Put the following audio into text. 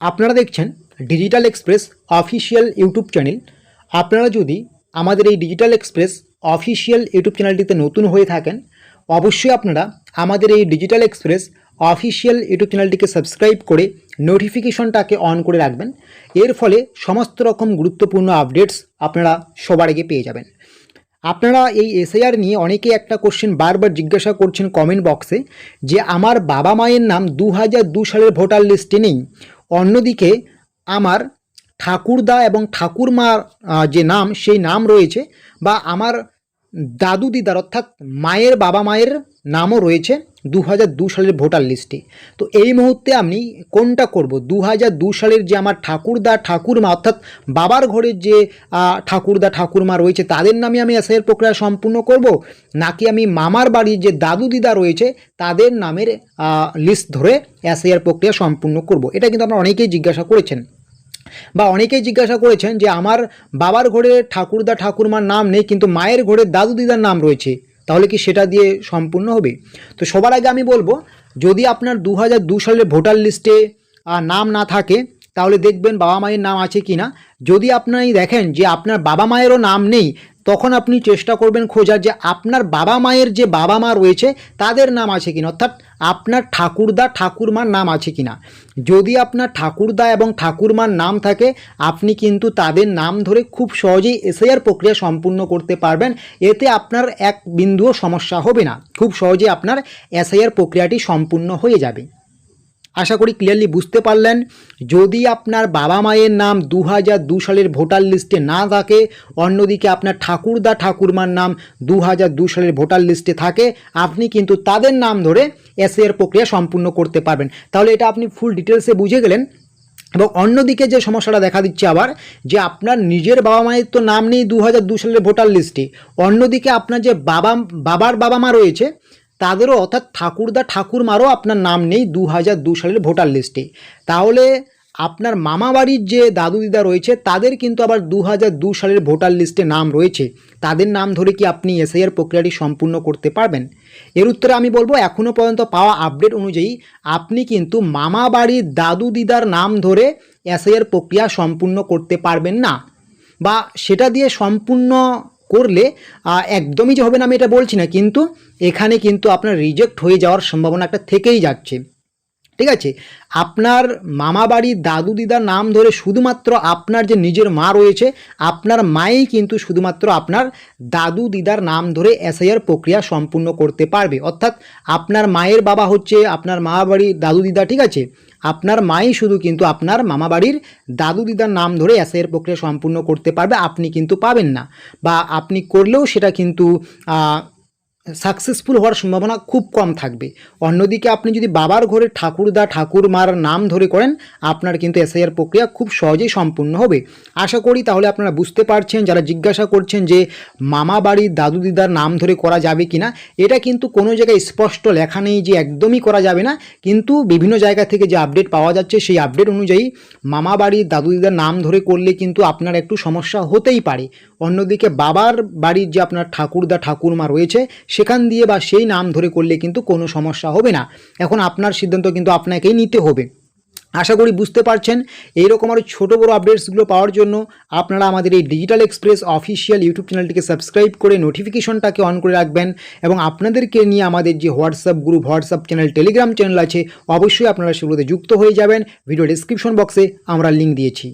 আপনারা দেখছেন digital express official YouTube channel আপনারা যদি আমাদের এই ডিজিটাল এক্সপ্রেস অফিসিয়াল ইউটিউব চ্যানেলটিতে নতুন হয়ে থাকেন, অবশ্যই আপনারা আমাদের এই ডিজিটাল এক্সপ্রেস অফিসিয়াল ইউটিউব চ্যানেলটিকে সাবস্ক্রাইব করে নোটিফিকেশনটাকে অন করে রাখবেন। এর ফলে সমস্ত রকম গুরুত্বপূর্ণ আপডেটস আপনারা সবার আগে পেয়ে যাবেন। আপনারা এই এসআইআর নিয়ে অনেকে একটা কোশ্চেন বারবার জিজ্ঞাসা করছেন কমেন্ট বক্সে যে, আমার বাবা মায়ের নাম দু সালের ভোটার লিস্টে নেই? অন্যদিকে আমার ঠাকুরদা এবং ঠাকুরমার যে নাম সেই নাম রয়েছে বা আমার দাদু দিদার, অর্থাৎ মায়ের বাবা মায়ের নামও রয়েছে দু দু সালের ভোটার লিস্টে। তো এই মুহূর্তে আমি কোনটা করব? দু দু সালের যে আমার ঠাকুরদা, ঠাকুরমা, অর্থাৎ বাবার ঘরের যে ঠাকুরদা, ঠাকুরমা রয়েছে, তাদের নামে আমি এসআইয়ের প্রক্রিয়া সম্পূর্ণ করব? নাকি আমি মামার বাড়ির যে দাদু দিদা রয়েছে, তাদের নামের লিস্ট ধরে এসআইআর প্রক্রিয়া সম্পূর্ণ করব? এটা কিন্তু আপনারা অনেকেই জিজ্ঞাসা করেছেন। বা অনেকেই জিজ্ঞাসা করেছেন যে আমার বাবার ঘরে ঠাকুরদা ঠাকুরমার নাম নেই, কিন্তু মায়ের ঘরে দাদু দিদার নাম রয়েছে, তাহলে কি সেটা দিয়ে সম্পূর্ণ হবে? তো সবার আগে আমি বলব, যদি আপনার দু হাজার সালের ভোটার লিস্টে নাম না থাকে, তাহলে দেখবেন বাবা মায়ের নাম আছে কি না যদি আপনি দেখেন যে আপনার বাবা মায়েরও নাম নেই তখন আপনি চেষ্টা করবেন খোঁজার যে আপনার বাবা মায়ের যে বাবা মা রয়েছে, তাদের নাম আছে কিনা? অর্থাৎ আপনার ঠাকুরদা, ঠাকুরমার নাম আছে কিনা? যদি আপনার ঠাকুরদা এবং ঠাকুরমার নাম থাকে, আপনি কিন্তু তাদের নাম ধরে খুব সহজেই এসআইআর প্রক্রিয়া সম্পূর্ণ করতে পারবেন। এতে আপনার এক বিন্দুও সমস্যা হবে না। খুব সহজে আপনার এসআইআর প্রক্রিয়াটি সম্পূর্ণ হয়ে যাবে। আশা করি ক্লিয়ারলি বুঝতে পারলেন। যদি আপনার বাবা মায়ের নাম দু দু সালের ভোটার লিস্টে না থাকে, অন্যদিকে আপনার ঠাকুরদা ঠাকুরমার নাম দু দু সালের ভোটার লিস্টে থাকে, আপনি কিন্তু তাদের নাম ধরে এসএর প্রক্রিয়া সম্পূর্ণ করতে পারবেন। তাহলে এটা আপনি ফুল ডিটেলসে বুঝে গেলেন। এবং অন্যদিকে যে সমস্যাটা দেখা দিচ্ছে আবার, যে আপনার নিজের বাবা মায়ের তো নাম নেই দু সালের ভোটার লিস্টে অন্যদিকে আপনার যে বাবা বাবার বাবা মা রয়েছে তাদেরও অর্থাৎ ঠাকুরদা ঠাকুরমারও আপনার নাম নেই দু হাজার দু সালের ভোটার লিস্টে। তাহলে আপনার মামা বাড়ির যে দাদু দিদা রয়েছে, তাদের কিন্তু আবার দু হাজার দু সালের ভোটার লিস্টে নাম রয়েছে। তাদের নাম ধরে কি আপনি এসআইআর প্রক্রিয়াটি সম্পূর্ণ করতে পারবেন? এর উত্তরে আমি বলব এখনও পর্যন্ত পাওয়া আপডেট অনুযায়ী আপনি কিন্তু মামা বাড়ির দাদু দিদার নাম ধরে এসআইআর প্রক্রিয়া সম্পূর্ণ করতে পারবেন না। বা সেটা দিয়ে সম্পূর্ণ করলে একদমই যে হবে না আমি এটা বলছি না, কিন্তু এখানে কিন্তু আপনার রিজেক্ট হয়ে যাওয়ার সম্ভাবনা একটা থেকেই যাচ্ছে। ঠিক আছে? আপনার মামা বাড়ির দাদু দিদার নাম ধরে শুধুমাত্র আপনার যে নিজের মা রয়েছে, আপনার মাই কিন্তু শুধুমাত্র আপনার দাদু দিদার নাম ধরে এসআইআর প্রক্রিয়া সম্পূর্ণ করতে পারবে। অর্থাৎ আপনার মায়ের বাবা হচ্ছে আপনার মামা বাড়ির দাদু দিদা, ঠিক আছে? আপনার মাই শুধু কিন্তু আপনার মামা বাড়ির দাদু দিদার নাম ধরে অ্যাসের প্রক্রিয়া সম্পূর্ণ করতে পারবে, আপনি কিন্তু পাবেন না। বা আপনি করলেও সেটা কিন্তু সাকসেসফুল হওয়ার সম্ভাবনা খুব কম থাকবে। অন্যদিকে আপনি যদি বাবার ঘরে ঠাকুরদা, ঠাকুরমার নাম ধরে করেন, আপনার কিন্তু এসআইআর প্রক্রিয়া খুব সহজেই সম্পূর্ণ হবে। আশা করি তাহলে আপনারা বুঝতে পারছেন, যারা জিজ্ঞাসা করছেন যে মামা বাড়ির দাদু দিদার নাম ধরে করা যাবে কি না এটা কিন্তু কোনো জায়গায় স্পষ্ট লেখা নেই যে একদমই করা যাবে না। কিন্তু বিভিন্ন জায়গা থেকে যে আপডেট পাওয়া যাচ্ছে, সেই আপডেট অনুযায়ী মামা বাড়ির দাদু দিদার নাম ধরে করলে কিন্তু আপনার একটু সমস্যা হতেই পারে। অন্যদিকে বাবার বাড়ির যে আপনার ঠাকুরদা, ঠাকুরমা রয়েছে সেখান দিয়ে বা সেই নাম ধরে করলে কিন্তু কোনো সমস্যা হবে না। এখন আপনার সিদ্ধান্ত কিন্তু আপনাকেই নিতে হবে। আশা করি বুঝতে পারছেন। এইরকম আরও ছোটো বড়ো আপডেটসগুলো পাওয়ার জন্য আপনারা আমাদের এই ডিজিটাল এক্সপ্রেস অফিসিয়াল ইউটিউব চ্যানেলটিকে সাবস্ক্রাইব করে নোটিফিকেশনটাকে অন করে রাখবেন এবং আপনাদেরকে নিয়ে আমাদের যে WhatsApp group WhatsApp channel Telegram channel আছে, অবশ্যই আপনারা সেগুলোতে যুক্ত হয়ে যাবেন। ভিডিও ডিসক্রিপশন বক্সে আমরা লিঙ্ক দিয়েছি।